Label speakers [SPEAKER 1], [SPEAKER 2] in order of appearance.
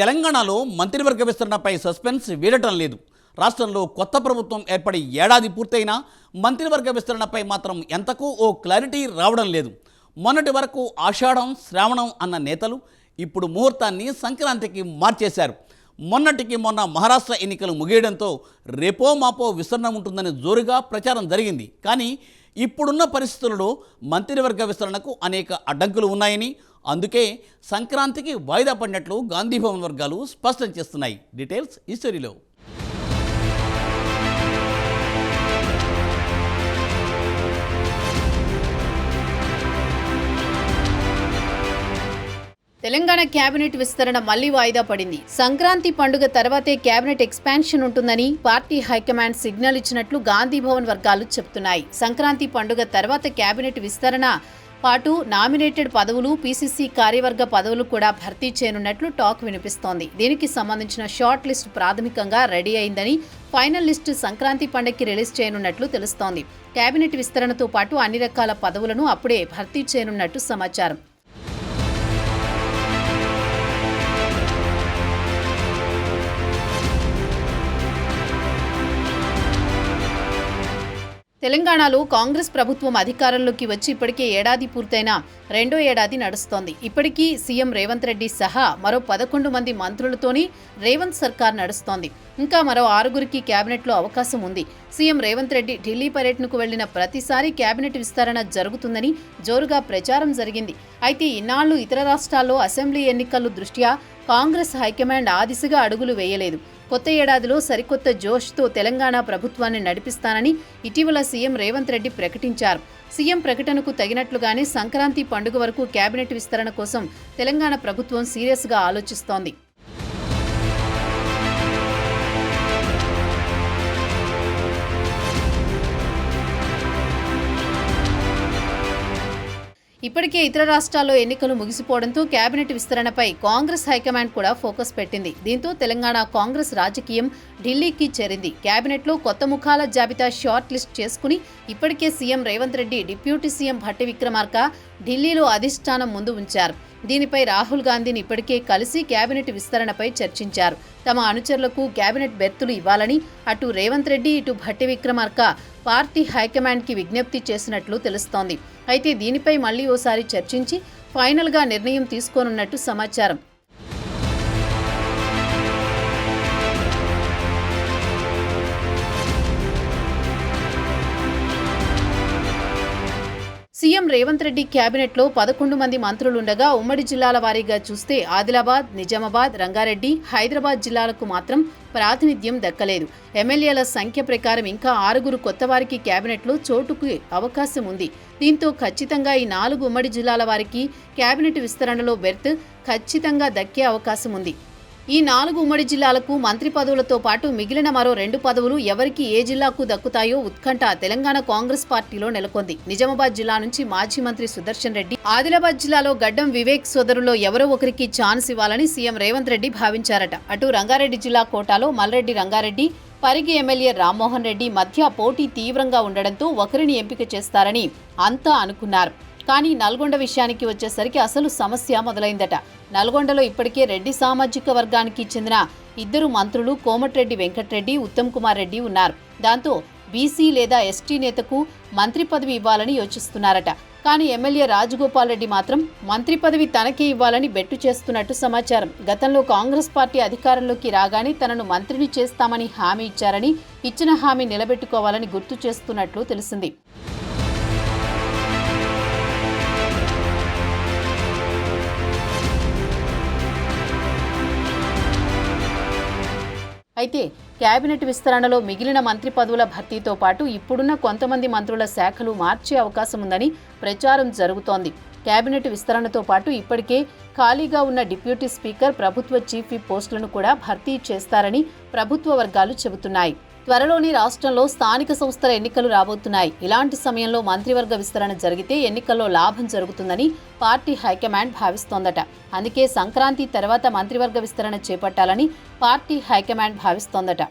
[SPEAKER 1] తెలంగాణలో మంత్రివర్గ విస్తరణపై సస్పెన్స్ వీడటం లేదు. రాష్ట్రంలో కొత్త ప్రభుత్వం ఏర్పడి ఏడాది పూర్తయినా మంత్రివర్గ విస్తరణపై మాత్రం ఎంతకు ఓ క్లారిటీ రావడం లేదు. మొన్నటి వరకు ఆషాఢం శ్రావణం అన్న నేతలు ఇప్పుడు ముహూర్తాన్ని సంక్రాంతికి మార్చేశారు. మొన్నటికి మొన్న మహారాష్ట్ర ఎన్నికలు ముగియడంతో రేపో మాపో విస్తరణ ఉంటుందని జోరుగా ప్రచారం జరిగింది. కానీ ఇప్పుడున్న పరిస్థితులలో మంత్రివర్గ విస్తరణకు అనేక అడ్డంకులు ఉన్నాయని అందుకే సంక్రాంతికి వాయిదా పడినట్లు గాంధీభవన్ వర్గాలు స్పష్టం చేస్తున్నాయి. డీటెయిల్స్ ఈ స్టోరీలో.
[SPEAKER 2] తెలంగాణ కేబినెట్ విస్తరణ మళ్ళీ వాయిదా పడింది. సంక్రాంతి పండుగ తర్వాతే కేబినెట్ ఎక్స్పాన్షన్ ఉంటుందని పార్టీ హైకమాండ్ సిగ్నల్ ఇచ్చినట్లు గాంధీ భవన్ వర్గాలు చెబుతున్నాయి సంక్రాంతి పండుగ తర్వాత కేబినెట్ విస్తరణ పాటు నామినేటెడ్ పదవులు పీసీసీ కార్యవర్గ పదవులు కూడా భర్తీ చేయనున్నట్లు టాక్ వినిపిస్తోంది. దీనికి సంబంధించిన షార్ట్ లిస్ట్ ప్రాథమికంగా రెడీ అయిందని ఫైనల్ లిస్టు సంక్రాంతి పండగకి రిలీజ్ చేయనున్నట్లు తెలుస్తోంది. కేబినెట్ విస్తరణతో పాటు అన్ని రకాల పదవులను అప్పుడే భర్తీ చేయనున్నట్టు సమాచారం. తెలంగాణలో కాంగ్రెస్ ప్రభుత్వం అధికారంలోకి వచ్చి ఇప్పటికే ఏడాది పూర్తయిన రెండో ఏడాది నడుస్తోంది. ఇప్పటికీ సీఎం రేవంత్ రెడ్డి సహా మరో పదకొండు మంది మంత్రులతోని రేవంత్ సర్కార్ నడుస్తోంది. ఇంకా మరో ఆరుగురికి కేబినెట్లో అవకాశం ఉంది. సీఎం రేవంత్ రెడ్డి ఢిల్లీ పర్యటనకు వెళ్ళిన ప్రతిసారి కేబినెట్ విస్తరణ జరుగుతుందని జోరుగా ప్రచారం జరిగింది. అయితే ఇన్నాళ్ళు ఇతర రాష్ట్రాల్లో అసెంబ్లీ ఎన్నికల దృష్ట్యా కాంగ్రెస్ హైకమాండ్ ఆ దిశగా అడుగులు వేయలేదు. కొత్త ఏడాదిలో సరికొత్త జోష్తో తెలంగాణ ప్రభుత్వాన్ని నడిపిస్తానని ఇటీవల సీఎం రేవంత్ రెడ్డి ప్రకటించారు. సీఎం ప్రకటనకు తగినట్లుగానే సంక్రాంతి పండుగ వరకు కేబినెట్ విస్తరణ కోసం తెలంగాణ ప్రభుత్వం సీరియస్గా ఆలోచిస్తోంది. ఇప్పటికే ఇతర రాష్ట్రాల్లో ఎన్నికలు ముగిసిపోవడంతో కేబినెట్ విస్తరణపై కాంగ్రెస్ హైకమాండ్ కూడా ఫోకస్ పెట్టింది. దీంతో తెలంగాణ కాంగ్రెస్ రాజకీయం ఢిల్లీకి చేరింది. కేబినెట్లో కొత్త ముఖాల జాబితా షార్ట్ లిస్ట్ చేసుకుని ఇప్పటికే CM Revanth Reddy deputy CM Bhatti Vikramarka ఢిల్లీలో అధిష్టానం ముందు ఉంచారు. దీనిపై రాహుల్ గాంధీని ఇప్పటికే కలిసి కేబినెట్ విస్తరణపై చర్చించారు. తమ అనుచరులకు కేబినెట్ బెర్తులు ఇవ్వాలని అటు రేవంత్ రెడ్డి ఇటు భట్టి విక్రమార్క పార్టీ హైకమాండ్కి విజ్ఞప్తి చేసినట్లు తెలుస్తోంది. అయితే దీనిపై మళ్ళీ ఓసారి చర్చించి ఫైనల్గా నిర్ణయం తీసుకోనున్నట్టు సమాచారం. రేవంత్ రెడ్డి క్యాబినెట్లో పదకొండు మంది మంత్రులుండగా ఉమ్మడి జిల్లాల వారీగా చూస్తే ఆదిలాబాద్ నిజామాబాద్ రంగారెడ్డి హైదరాబాద్ జిల్లాలకు మాత్రం ప్రాతినిధ్యం దక్కలేదు. ఎమ్మెల్యేల సంఖ్య ప్రకారం ఇంకా ఆరుగురు కొత్తవారికి క్యాబినెట్లో చోటుకు అవకాశం ఉంది. దీంతో ఖచ్చితంగా ఈ నాలుగు ఉమ్మడి జిల్లాల వారికి క్యాబినెట్ విస్తరణలో బెర్త్ ఖచ్చితంగా దక్కే అవకాశం ఉంది. ఈ నాలుగు ఉమ్మడి జిల్లాలకు మంత్రి పదవులతో పాటు మిగిలిన మరో రెండు పదవులు ఎవరికి ఏ జిల్లాకు దక్కుతాయో ఉత్కంఠ తెలంగాణ కాంగ్రెస్ పార్టీలో నెలకొంది. నిజామాబాద్ జిల్లా నుంచి మాజీ మంత్రి సుదర్శన్ రెడ్డి ఆదిలాబాద్ జిల్లాలో గడ్డం వివేక్ సోదరులో ఎవరో ఒకరికి ఛాన్స్ ఇవ్వాలని సీఎం రేవంత్ రెడ్డి భావించారట. అటు రంగారెడ్డి జిల్లా కోటాలో మల్రెడ్డి రంగారెడ్డి పరిగి ఎమ్మెల్యే రామ్మోహన్ రెడ్డి మధ్య పోటీ తీవ్రంగా ఉండడంతో ఒకరిని ఎంపిక చేస్తారని అంతా అనుకున్నారు. కానీ నల్గొండ విషయానికి వచ్చేసరికి అసలు సమస్య మొదలైందట. నల్గొండలో ఇప్పటికే రెడ్డి సామాజిక వర్గానికి చెందిన ఇద్దరు మంత్రులు కోమటిరెడ్డి వెంకట్రెడ్డి ఉత్తమ్ కుమార్ రెడ్డి ఉన్నారు. దాంతో బీసీ లేదా ఎస్టీ నేతకు మంత్రి పదవి ఇవ్వాలని యోచిస్తున్నారట. కానీ ఎమ్మెల్యే రాజగోపాల్ రెడ్డి మాత్రం మంత్రి పదవి తనకే ఇవ్వాలని బెట్టు చేస్తున్నట్టు సమాచారం. గతంలో కాంగ్రెస్ పార్టీ అధికారంలోకి రాగానే తనను మంత్రిని చేస్తామని హామీ ఇచ్చారని ఇచ్చిన హామీ నిలబెట్టుకోవాలని గుర్తు చేస్తున్నట్లు తెలిసింది. అయితే కేబినెట్ విస్తరణలో మిగిలిన మంత్రి పదవుల భర్తీతో పాటు ఇప్పుడున్న కొంతమంది మంత్రుల శాఖలు మార్చే అవకాశం ఉందని ప్రచారం జరుగుతోంది. కేబినెట్ విస్తరణతో పాటు ఇప్పటికే ఖాళీగా ఉన్న డిప్యూటీ స్పీకర్ ప్రభుత్వ చీఫ్ పోస్టులను కూడా భర్తీ చేస్తారని ప్రభుత్వ వర్గాలు చెబుతున్నాయి. త్వరలోనే రాష్ట్రంలో స్థానిక సంస్థల ఎన్నికలు రాబోతున్నాయి. ఇలాంటి సమయంలో మంత్రివర్గ విస్తరణ జరిగితే ఎన్నికల్లో లాభం జరుగుతుందని పార్టీ హైకమాండ్ భావిస్తోందట. అందుకే సంక్రాంతి తర్వాత మంత్రివర్గ విస్తరణ చేపట్టాలని పార్టీ హైకమాండ్ భావిస్తోందట.